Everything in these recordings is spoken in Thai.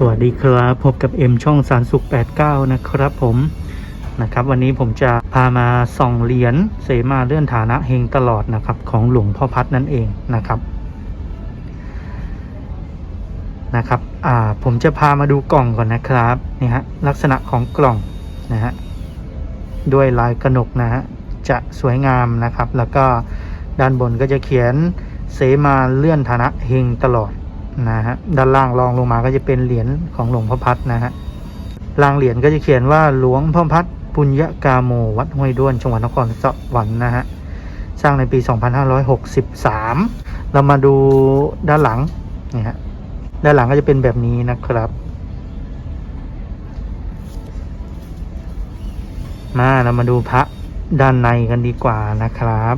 สวัสดีครับพบกับเอ็มช่องสารสุข 89 นะครับผมนะครับ วันนี้ผมจะพามาส่องเหรียญเสมาเลื่อนฐานะเฮงตลอดนะครับของหลวงพ่อพัดนั่นเองนะครับนะครับอ่าผมจะพามาดูกล่องก่อนนะครับนี่ฮะลักษณะของกล่องนะฮะด้วยลายกระหนกนะฮะจะสวยงามนะครับ แล้วก็ด้านบนก็จะเขียนเสมาเลื่อนฐานะเฮงตลอด นะฮะด้านล่างรองลงมาก็จะเป็นเหรียญของหลวงพ่อพัดนะฮะลางเหรียญก็จะเขียนว่าหลวงพ่อพัดปุญญกาโมวัดห้วยด้วนจังหวัดนครสวรรค์นะฮะสร้างในปี 2563 เรามาดูด้านหลังนี่ฮะด้านหลังก็จะเป็นแบบนี้นะครับมาเรามาดูพระด้านในกันดีกว่านะครับ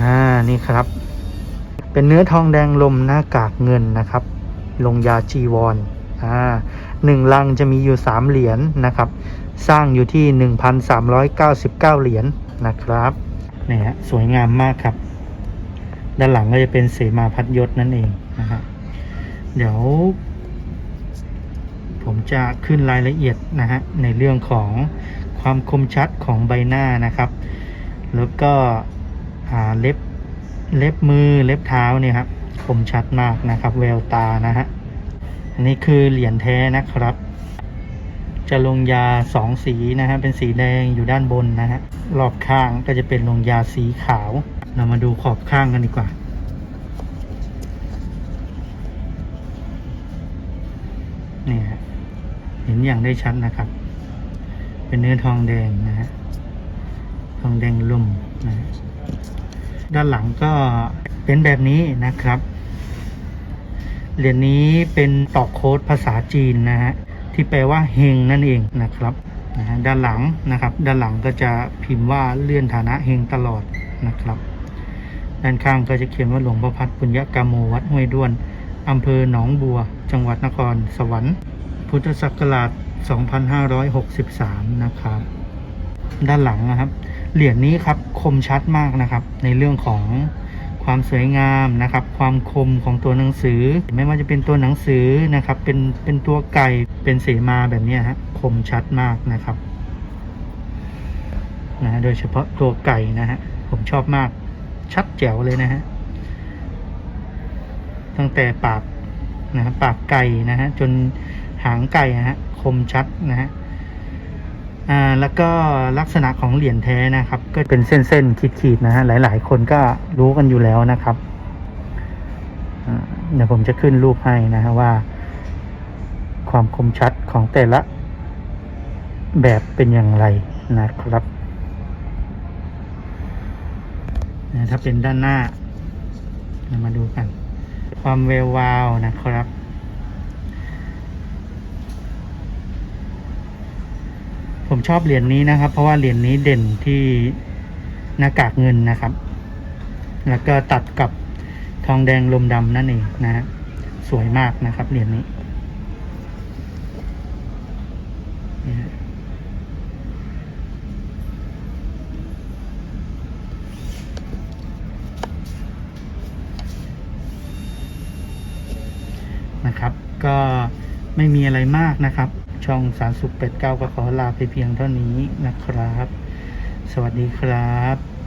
อ่านี่ครับ เป็นเนื้อทองแดงลมหน้ากากเงินนะครับ ลงยาจีวรอ่าหนึ่งลังจะมีอยู่สามเหรียญนะครับ สร้างอยู่ที่หนึ่งพันสามร้อยเก้าสิบเก้าเหรียญนะครับนี่ฮะสวยงามมากครับ ด้านหลังก็จะเป็นเสมาพัดยศนั่นเองนะฮะเดี๋ยว ผมจะขึ้นรายละเอียดนะฮะในเรื่องของความคมชัดของใบหน้านะครับ แล้วก็ เล็บเล็บมือเล็บเท้าเนี่ยครับคมชัดมากนะครับ แววตานะฮะอันนี้คือเหรียญแท้นะครับ จะลงยาสองสีนะฮะเป็นสีแดงอยู่ด้านบนนะฮะรอบข้างก็จะเป็นลงยาสีขาว เรามาดูขอบข้างกันดีกว่านี่ฮะเห็นอย่างได้ชัดนะครับ เป็นเนื้อทองแดงนะฮะทองแดงลุ่มนะฮะ ด้านหลังก็เป็นแบบนี้นะครับ เหรียญนี้เป็นตอกโค้ดภาษาจีนนะฮะที่แปลว่าเฮงนั่นเองนะครับนะฮะด้านหลังนะครับ ด้านหลังก็จะพิมพ์ว่าเลื่อนฐานะเฮงตลอดนะครับ ด้านข้างก็จะเขียนว่าหลวงพ่อพัดปุญญกามโมวัดห้วยด้วนอำเภอหนองบัว จังหวัดนครสวรรค์ พุทธศักราช 2563 นะครับ ด้านหลังนะครับ เหรียญนี้ครับคมชัดมากนะครับ ในเรื่องของความสวยงามนะครับ ความคมของตัวหนังสือ ไม่ว่าจะเป็นตัวหนังสือนะครับ เป็นเป็นตัวไก่เป็นเสมาแบบนี้ฮะคมชัดมากนะครับนะฮะโดยเฉพาะตัวไก่นะฮะผมชอบมากชัดแจ๋วเลยนะฮะตั้งแต่ปากนะครับปากไก่นะฮะจนหางไก่นะฮะคมชัดนะฮะ อ่าแล้วก็ลักษณะของเหรียญแท้นะครับ ก็เป็นเส้นๆขีดๆนะฮะหลาย ๆ คนก็รู้กันอยู่แล้วนะครับเดี๋ยวผมจะขึ้นรูปให้นะฮะว่า ความคมชัดของแต่ละแบบเป็นอย่างไรนะครับนะถ้าเป็นด้านหน้าเรามาดูกัน ความเวววาวนะครับ ผมชอบเหรียญนี้นะครับ เพราะว่าเหรียญนี้เด่นที่หน้ากากเงินนะครับ แล้วก็ตัดกับทองแดงลมดำนั่นเองนะฮะสวยมากนะครับเหรียญนี้นี่ฮะนะครับ ก็ไม่มีอะไรมากนะครับ ช่องสารสุขเป็ดเก้าก็ขอลาไปเพียงเท่านี้นะครับ สวัสดีครับ